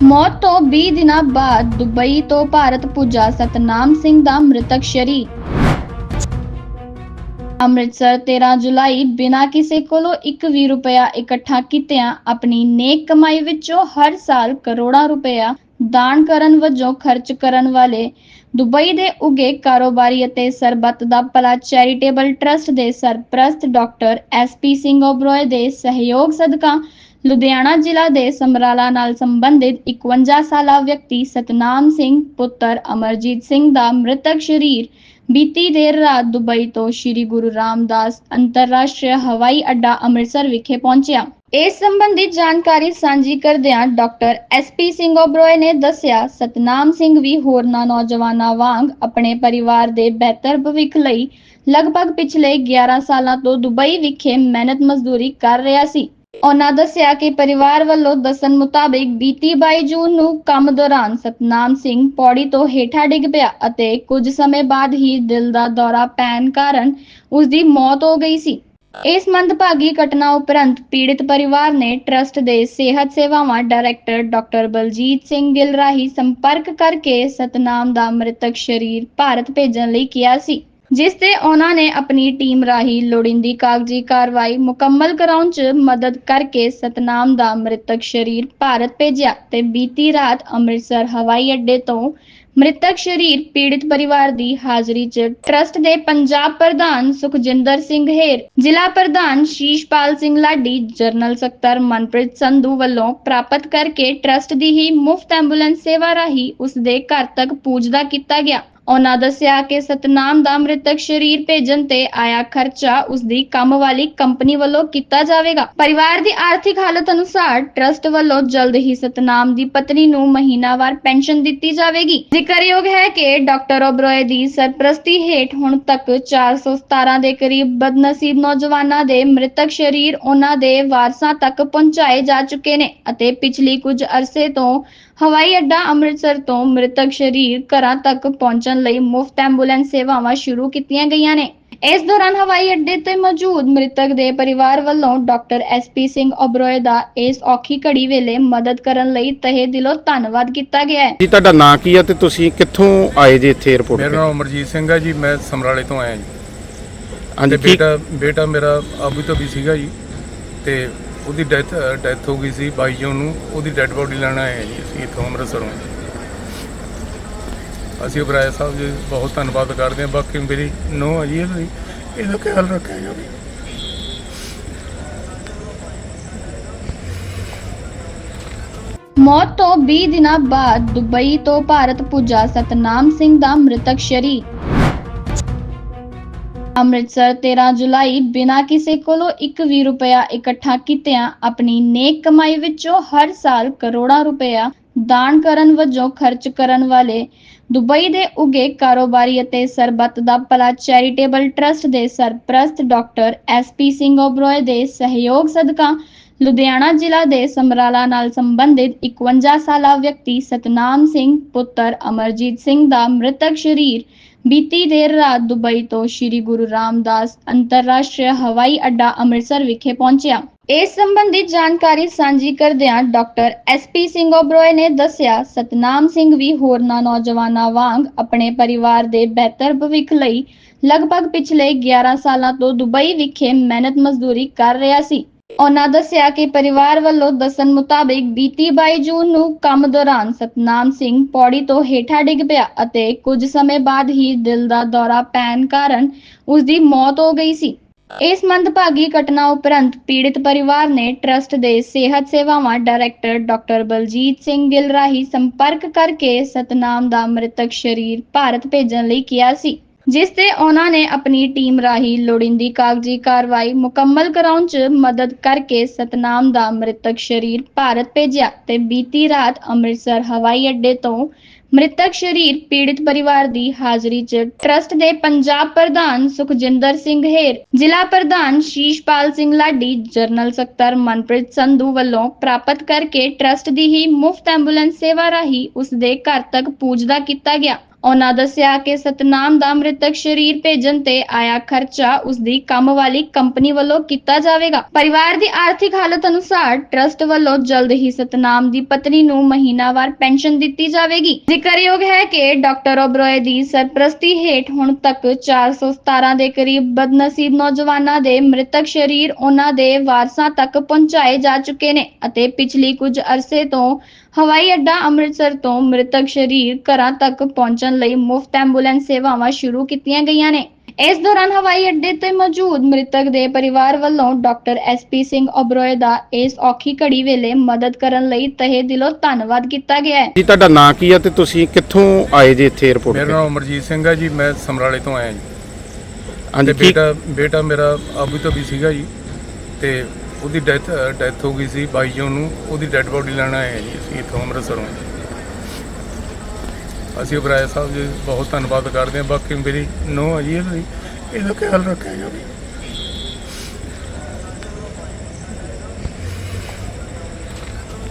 ਮੌਤ ਤੋਂ 20 ਦਿਨਾਂ ਬਾਅਦ ਦੁਬਈ ਤੋਂ ਭਾਰਤ ਪੁੱਜਾ ਸਤਨਾਮ ਸਿੰਘ ਦਾ ਮ੍ਰਿਤਕ ਸ਼ਰੀਰ। ਅੰਮ੍ਰਿਤਸਰ 13 ਜੁਲਾਈ ਬਿਨਾਂ ਕਿਸੇ ਕੋਲੋਂ 1 ਵੀ ਰੁਪਇਆ ਇਕੱਠਾ ਕੀਤਿਆਂ ਆਪਣੀ ਨੇਕ ਕਮਾਈ ਵਿੱਚੋਂ ਹਰ ਸਾਲ ਕਰੋੜਾਂ ਰੁਪਇਆ ਦਾਨ ਕਰਨ ਵਜੋਂ ਖਰਚ ਕਰਨ ਵਾਲੇ ਦੁਬਈ ਦੇ ਉਗੇ ਕਾਰੋਬਾਰੀ ਅਤੇ ਸਰਬੱਤ ਦਾ ਭਲਾ ਚੈਰੀਟੇਬਲ ਟਰਸਟ ਦੇ ਸਰਪ੍ਰਸਤ doctor S P Singh Oberoi ਦੇ ਸਹਿਯੋਗ ਸਦਕਾ ਲੁਧਿਆਣਾ ਜ਼ਿਲ੍ਹਾ ਦੇ ਸਮਰਾਲਾ ਨਾਲ ਸੰਬੰਧਿਤ 51 ਸਾਲਾ ਵਿਅਕਤੀ ਸਤਨਾਮ ਸਿੰਘ, ਪੁੱਤਰ ਅਮਰਜੀਤ ਸਿੰਘ ਦਾ ਮ੍ਰਿਤਕ ਸ਼ਰੀਰ ਬੀਤੀ ਦੇਰ ਰਾਤ ਦੁਬਈ ਤੋਂ ਸ੍ਰੀ ਗੁਰੂ ਰਾਮਦਾਸ ਅੰਤਰਰਾਸ਼ਟਰੀ ਹਵਾਈ ਅੱਡਾ ਅੰਮ੍ਰਿਤਸਰ ਵਿਖੇ ਪਹੁੰਚਿਆ। ਇਸ ਸੰਬੰਧੀ ਜਾਣਕਾਰੀ ਸਾਂਝੀ ਕਰਦਿਆਂ ਡਾਕਟਰ ਐਸਪੀ ਸਿੰਘ ਓਬਰੋਏ ਨੇ ਦੱਸਿਆ, ਸਤਨਾਮ ਸਿੰਘ ਵੀ ਹੋਰਨਾਂ ਨੌਜਵਾਨਾਂ ਵਾਂਗ ਆਪਣੇ ਪਰਿਵਾਰ ਦੇ ਬਿਹਤਰ ਭਵਿੱਖ ਲਈ ਲਗਭਗ ਪਿਛਲੇ 11 ਸਾਲਾਂ ਤੋਂ ਦੁਬਈ ਵਿਖੇ ਮਿਹਨਤ ਮਜ਼ਦੂਰੀ ਕਰ ਰਿਹਾ ਸੀ। ਉਹਨਾਂ ਦੱਸਿਆ ਕਿ ਪਰਿਵਾਰ ਵੱਲੋਂ ਦੱਸਣ ਮੁਤਾਬਿਕ ਬੀਤੀ 22 ਜੂਨ ਨੂੰ ਕੰਮ ਦੌਰਾਨ ਸਤਨਾਮ ਸਿੰਘ ਪੌੜੀ ਤੋਂ ਹੇਠਾਂ ਡਿੱਗ ਪਿਆ ਅਤੇ ਕੁਝ ਸਮੇਂ ਬਾਅਦ ਹੀ ਦਿਲ ਦਾ ਦੌਰਾ ਪੈਣ ਕਾਰਨ ਉਸ ਦੀ ਮੌਤ ਹੋ ਗਈ ਸੀ। ਇਸ ਮੰਦਭਾਗੀ ਘਟਨਾ ਉਪਰੰਤ ਪੀੜਿਤ ਪਰਿਵਾਰ ਨੇ ਟਰਸਟ ਦੇ ਸਿਹਤ ਸੇਵਾਵਾਂ ਡਾਇਰੈਕਟਰ ਡਾਕਟਰ ਬਲਜੀਤ ਸਿੰਘ ਗਿੱਲ ਰਾਹੀਂ ਸੰਪਰਕ ਕਰਕੇ ਸਤਨਾਮ ਦਾ ਮ੍ਰਿਤਕ ਸ਼ਰੀਰ ਭਾਰਤ ਭੇਜਣ ਲਈ ਕਿਹਾ ਸੀ। ਜਿਸ ਤੇ ਉਹਨਾਂ ਨੇ ਆਪਣੀ ਟੀਮ ਰਾਹੀਂ ਲੋੜੀਂਦੀ ਕਾਗਜ਼ੀ ਕਾਰਵਾਈ ਮੁਕੰਮਲ ਕਰਾਉਣ 'ਚ ਮਦਦ ਕਰਕੇ ਸਤਨਾਮ ਦਾ ਮ੍ਰਿਤਕ ਸ਼ਰੀਰ ਭਾਰਤ ਭੇਜਿਆ ਤੇ ਬੀਤੀ ਰਾਤ ਅੰਮ੍ਰਿਤਸਰ ਹਵਾਈ ਅੱਡੇ ਤੋਂ ਮ੍ਰਿਤਕ ਸ਼ਰੀਰ ਪੀੜਿਤ ਪਰਿਵਾਰ ਦੀ ਹਾਜ਼ਰੀ 'ਚ ਟਰਸਟ ਦੇ ਪੰਜਾਬ ਪ੍ਰਧਾਨ ਸੁਖਜਿੰਦਰ ਸਿੰਘ ਹੇਰ, ਜ਼ਿਲ੍ਹਾ ਪ੍ਰਧਾਨ ਸ਼ੀਸ਼ਪਾਲ ਸਿੰਘ ਲਾਡੀ, ਜਨਰਲ ਸਕੱਤਰ ਮਨਪ੍ਰੀਤ ਸੰਧੂ ਵੱਲੋਂ ਪ੍ਰਾਪਤ ਕਰਕੇ ਟਰਸਟ ਦੀ ਹੀ ਮੁਫਤ ਐਂਬੂਲੈਂਸ ਸੇਵਾ ਰਾਹੀਂ ਉਸ ਦੇ ਘਰ ਤੱਕ ਪੂਜਦਾ ਕੀਤਾ ਗਿਆ। ਉਹਨਾਂ ਦੱਸਿਆ ਕਿ ਸਤਨਾਮ ਦਾ ਮ੍ਰਿਤਕ ਸ਼ਰੀਰ ਭੇਜਣ ਤੇ ਆਇਆ ਖਰਚਾ ਉਸ ਦੀ ਕੰਮ ਵਾਲੀ ਕੰਪਨੀ ਵੱਲੋਂ ਕੀਤਾ ਜਾਵੇਗਾ। ਪਰਿਵਾਰ ਦੀ ਆਰਥਿਕ ਹਾਲਤ ਅਨੁਸਾਰ ਟਰਸਟ ਵੱਲੋਂ ਜਲਦ ਹੀ ਸਤਨਾਮ ਦੀ ਪਤਨੀ ਨੂੰ ਮਹੀਨਾਵਾਰ ਪੈਨਸ਼ਨ ਦਿੱਤੀ ਜਾਵੇਗੀ। ਜ਼ਿਕਰਯੋਗ ਹੈ ਕਿ ਡਾਕਟਰ ਓਬਰੋਏ ਦੀ ਸਰਪ੍ਰਸਤੀ ਹੇਠ ਹੁਣ ਤੱਕ 417 ਦੇ ਕਰੀਬ ਬਦਨਸੀਬ ਨੌਜਵਾਨਾਂ ਦੇ ਮ੍ਰਿਤਕ ਸ਼ਰੀਰ ਉਹਨਾਂ ਦੇ ਵਾਰਸਾਂ ਤੱਕ ਪਹੁੰਚਾਏ ਜਾ ਚੁੱਕੇ ਨੇ ਅਤੇ ਪਿਛਲੀ ਕੁਝ ਅਰਸੇ ਤੋਂ ਹਵਾਈ ਅੱਡਾ ਅੰਮ੍ਰਿਤਸਰ ਤੋਂ ਮ੍ਰਿਤਕ ਸ਼ਰੀਰ ਘਰਾਂ ਤੱਕ ਪਹੁੰਚਣ ਲਈ ਮੁਫਤ ਐਂਬੂਲੈਂਸ ਸੇਵਾਵਾਂ ਸ਼ੁਰੂ ਕੀਤੀਆਂ ਗਈਆਂ ਨੇ। ਇਸ ਦੌਰਾਨ ਹਵਾਈ ਅੱਡੇ ਤੇ ਮੌਜੂਦ ਮ੍ਰਿਤਕ ਦੇ ਪਰਿਵਾਰ ਵੱਲੋਂ doctor S P Singh Oberoi ਦਾ ਇਸ ਔਖੀ ਘੜੀ ਵੇਲੇ ਮਦਦ ਕਰਨ ਲਈ ਤਹਿ ਦਿਲੋਂ ਧੰਨਵਾਦ ਕੀਤਾ ਗਿਆ ਹੈ। ਜੀ ਤੁਹਾਡਾ ਨਾਂ ਕੀ ਆ ਤੇ ਤੁਸੀਂ ਕਿੱਥੋਂ ਆਏ ਜੀ ਇੱਥੇ 에어ਪੋਰਟ ਮੇਰਾ ਤੇ? ਨਾਮ ਅਮਰਜੀਤ ਸਿੰਘ ਹੈ ਜੀ ਮੈਂ ਸਮਰਾਲੇ ਤੋਂ ਆਇਆ ਜੀ। ਤੇ ਹਾਂਜੀ ਕੀ ਬੇਟਾ ਬੇਟਾ ਮੇਰਾ ਆਬੂ ਧਾਬੀ ਸੀਗਾ ਜੀ। ਤੇ ਉਹਦੀ ਡੈਥ ਡੈਥ ਹੋ ਗਈ ਸੀ 22 ਜੂਨ ਨੂੰ। ਉਹਦੀ ਡੈੱਡ ਬੋਡੀ ਲੈਣ ਆਏ ਹਾਂ ਜੀ ਅਸੀਂ ਇੱਥੋਂ ਅੰਮ੍ਰਿਤਸਰੋਂ। ਅਸੀਂ ਉਬਰਾਏ ਸਾਹਿਬ ਜੀ ਬਹੁਤ ਧੰਨਵਾਦ ਕਰਦੇ ਹਾਂ। ਬਾਕੀ ਮੇਰੀ ਨੂੰਹ ਹੈ ਜੀ, ਇਹਦਾ ਇਹਦਾ ਖਿਆਲ ਰੱਖਿਆ ਜਾਵੇ ਮੌਤ ਤੋਂ 20 ਦਿਨਾਂ ਬਾਅਦ ਦੁਬਈ ਤੋਂ ਭਾਰਤ ਪੁੱਜਾ ਸਤਨਾਮ ਸਿੰਘ ਦਾ ਮ੍ਰਿਤਕ ਸ਼ਰੀਰ। ਅੰਮ੍ਰਿਤਸਰ 13 ਜੁਲਾਈ ਬਿਨਾਂ ਕਿਸੇ ਕੋਲੋਂ 1 ਵੀ ਰੁਪਇਆ ਇਕੱਠਾ ਕੀਤਿਆਂ ਆਪਣੀ ਨੇਕ ਕਮਾਈ ਵਿੱਚੋਂ ਹਰ ਸਾਲ ਕਰੋੜਾਂ ਰੁਪਇਆ ਦਾਨ ਕਰਨ ਵਜੋਂ ਖਰਚ ਕਰਨ ਵਾਲੇ ਦੁਬਈ ਦੇ ਉਗੇ ਕਾਰੋਬਾਰੀ ਅਤੇ ਸਰਬੱਤ ਦਾ ਭਲਾ ਚੈਰੀਟੇਬਲ ਟਰਸਟ ਦੇ ਸਰਪ੍ਰਸਤ doctor S P Singh Oberoi ਦੇ ਸਹਿਯੋਗ ਸਦਕਾ ਲੁਧਿਆਣਾ ਜ਼ਿਲ੍ਹਾ ਦੇ ਸਮਰਾਲਾ ਨਾਲ ਸੰਬੰਧਿਤ 51 ਸਾਲਾ ਵਿਅਕਤੀ ਸਤਨਾਮ ਸਿੰਘ ਪੁੱਤਰ ਅਮਰਜੀਤ ਸਿੰਘ ਦਾ ਮ੍ਰਿਤਕ ਸ਼ਰੀਰ ਬੀਤੀ ਦੇਰ ਰਾਤ ਦੁਬਈ ਤੋਂ ਸ੍ਰੀ ਗੁਰੂ ਰਾਮਦਾਸ ਅੰਤਰਰਾਸ਼ਟਰੀ ਹਵਾਈ ਅੱਡਾ ਅੰਮ੍ਰਿਤਸਰ ਵਿਖੇ ਪਹੁੰਚਿਆ। ਇਸ ਸੰਬੰਧੀ ਜਾਣਕਾਰੀ ਸਾਂਝੀ ਕਰਦਿਆਂ ਡਾਕਟਰ ਐਸਪੀ ਸਿੰਘ ਓਬਰੋਏ ਨੇ ਦੱਸਿਆ, ਸਤਨਾਮ ਸਿੰਘ ਵੀ ਹੋਰਨਾਂ ਨੌਜਵਾਨਾਂ ਵਾਂਗ ਆਪਣੇ ਪਰਿਵਾਰ ਦੇ ਬਿਹਤਰ ਭਵਿੱਖ ਲਈ ਲਗਭਗ ਪਿਛਲੇ 11 ਸਾਲਾਂ ਤੋਂ ਦੁਬਈ ਵਿਖੇ ਮਿਹਨਤ ਮਜ਼ਦੂਰੀ ਕਰ ਰਿਹਾ ਸੀ। ਉਹਨਾਂ ਦੱਸਿਆ ਕਿ ਪਰਿਵਾਰ ਵੱਲੋਂ ਦੱਸਣ ਮੁਤਾਬਿਕ ਬੀਤੀ 22 ਜੂਨ ਨੂੰ ਕੰਮ ਦੌਰਾਨ ਸਤਨਾਮ ਸਿੰਘ ਪੌੜੀ ਤੋਂ ਹੇਠਾਂ ਡਿੱਗ ਪਿਆ ਅਤੇ ਕੁਝ ਸਮੇਂ ਬਾਅਦ ਹੀ ਦਿਲ ਦਾ ਦੌਰਾ ਪੈਣ ਕਾਰਨ ਉਸ ਦੀ ਮੌਤ ਹੋ ਗਈ ਸੀ। ਇਸ ਮੰਦਭਾਗੀ ਘਟਨਾ ਉਪਰੰਤ ਪੀੜਿਤ ਪਰਿਵਾਰ ਨੇ ਟਰਸਟ ਦੇ ਸਿਹਤ ਸੇਵਾਵਾਂ ਡਾਇਰੈਕਟਰ ਡਾਕਟਰ ਬਲਜੀਤ ਸਿੰਘ ਗਿੱਲ ਰਾਹੀਂ ਸੰਪਰਕ ਕਰਕੇ ਸਤਨਾਮ ਦਾ ਮ੍ਰਿਤਕ ਸ਼ਰੀਰ ਭਾਰਤ ਭੇਜਣ ਲਈ ਕਿਹਾ ਸੀ। ਜਿਸ ਤੇ ਉਹਨਾਂ ਨੇ ਆਪਣੀ ਟੀਮ ਰਾਹੀਂ ਲੋੜੀਂਦੀ ਕਾਗਜ਼ੀ ਕਾਰਵਾਈ ਮੁਕੰਮਲ ਕਰਾਉਣ 'ਚ ਮਦਦ ਕਰਕੇ ਸਤਨਾਮ ਦਾ ਮ੍ਰਿਤਕ ਸ਼ਰੀਰ ਭਾਰਤ ਭੇਜਿਆ ਤੇ ਬੀਤੀ ਰਾਤ ਅੰਮ੍ਰਿਤਸਰ ਹਵਾਈ ਅੱਡੇ ਤੋਂ ਮ੍ਰਿਤਕ ਸ਼ਰੀਰ ਪੀੜਿਤ ਪਰਿਵਾਰ ਦੀ ਹਾਜ਼ਰੀ 'ਚ ਟਰਸਟ ਦੇ ਪੰਜਾਬ ਪ੍ਰਧਾਨ ਸੁਖਜਿੰਦਰ ਸਿੰਘ ਹੇਰ, ਜ਼ਿਲ੍ਹਾ ਪ੍ਰਧਾਨ ਸ਼ੀਸ਼ਪਾਲ ਸਿੰਘ ਲਾਡੀ, ਜਨਰਲ ਸਕੱਤਰ ਮਨਪ੍ਰੀਤ ਸੰਧੂ ਵੱਲੋਂ ਪ੍ਰਾਪਤ ਕਰਕੇ ਟਰਸਟ ਦੀ ਹੀ ਮੁਫਤ ਐਂਬੂਲੈਂਸ ਸੇਵਾ ਰਾਹੀਂ ਉਸ ਦੇ ਘਰ ਤੱਕ ਪੂਜਦਾ ਕੀਤਾ ਗਿਆ। ਉਹਨਾਂ ਦੱਸਿਆ ਕਿ ਸਤਨਾਮ ਦਾ ਮ੍ਰਿਤਕ ਸ਼ਰੀਰ ਭੇਜਣ ਤੇ ਆਇਆ ਖਰਚਾ ਉਸ ਦੀ ਕੰਮ ਵਾਲੀ ਕੰਪਨੀ ਵੱਲੋਂ ਕੀਤਾ ਜਾਵੇਗਾ। ਪਰਿਵਾਰ ਦੀ ਆਰਥਿਕ ਹਾਲਤ ਅਨੁਸਾਰ ਟਰਸਟ ਵੱਲੋਂ ਜਲਦ ਹੀ ਸਤਨਾਮ ਦੀ ਪਤਨੀ ਨੂੰ ਮਹੀਨਾਵਾਰ ਪੈਨਸ਼ਨ ਦਿੱਤੀ ਜਾਵੇਗੀ। ਜ਼ਿਕਰਯੋਗ ਹੈ ਕਿ ਡਾਕਟਰ ਓਬਰੋਏ ਦੀ ਸਰਪ੍ਰਸਤੀ ਹੇਠ ਹੁਣ ਤੱਕ 417 ਦੇ ਕਰੀਬ ਬਦਨਸੀਬ ਨੌਜਵਾਨਾਂ ਦੇ ਮ੍ਰਿਤਕ ਸ਼ਰੀਰ ਉਹਨਾਂ ਦੇ ਵਾਰਸਾਂ ਤੱਕ ਪਹੁੰਚਾਏ ਜਾ ਚੁੱਕੇ ਨੇ ਅਤੇ ਪਿਛਲੀ ਕੁਝ ਅਰਸੇ ਤੋਂ ਹਵਾਈ ਅੱਡਾ ਅੰਮ੍ਰਿਤਸਰ ਤੋਂ ਮ੍ਰਿਤਕ ਸ਼ਰੀਰ ਘਰਾਂ ਤੱਕ ਪਹੁੰਚਣ ਲਈ ਮੁਫਤ ਐਂਬੂਲੈਂਸ ਸੇਵਾਵਾਂ ਸ਼ੁਰੂ ਕੀਤੀਆਂ ਗਈਆਂ ਨੇ। ਇਸ ਦੌਰਾਨ ਹਵਾਈ ਅੱਡੇ ਤੇ ਮੌਜੂਦ ਮ੍ਰਿਤਕ ਦੇ ਪਰਿਵਾਰ ਵੱਲੋਂ doctor S P Singh Oberoi ਦਾ ਇਸ ਔਖੀ ਘੜੀ ਵੇਲੇ ਮਦਦ ਕਰਨ ਲਈ ਤਹਿ ਦਿਲੋਂ ਧੰਨਵਾਦ ਕੀਤਾ ਗਿਆ ਹੈ। ਜੀ ਤੁਹਾਡਾ ਨਾਂ ਕੀ ਆ ਤੇ ਤੁਸੀਂ ਕਿੱਥੋਂ ਆਏ ਜੀ ਇੱਥੇ 에어ਪੋਰਟ ਮੇਰਾ ਤੇ ਨਾਮ ਅਮਰਜੀਤ ਸਿੰਘ ਹੈ ਜੀ ਮੈਂ ਸਮਰਾਲੇ ਤੋਂ ਆਇਆ ਜੀ। ਤੇ ਹਾਂਜੀ ਕੀ ਬੇਟਾ ਬੇਟਾ ਮੇਰਾ ਆਬੂ ਧਾਬੀ ਸੀਗਾ ਜੀ। ਤੇ ਉਹਦੀ ਡੈਥ ਡੈਥ ਹੋ ਗਈ ਸੀ 22 ਜੂਨ ਨੂੰ। ਉਹਦੀ ਡੈੱਡ ਬੋਡੀ ਲੈਣ ਆਏ ਹਾਂ ਜੀ ਅਸੀਂ ਇੱਥੋਂ ਅੰਮ੍ਰਿਤਸਰੋਂ। ਅਸੀਂ ਉਬਰਾਏ ਸਾਹਿਬ ਜੀ ਬਹੁਤ ਧੰਨਵਾਦ ਕਰਦੇ ਹਾਂ। ਬਾਕੀ ਮੇਰੀ ਨੂੰਹ ਆ ਜੀ ਇਹਦਾ ਇਹਦਾ ਖਿਆਲ ਰੱਖਿਆ ਜਾਵੇ।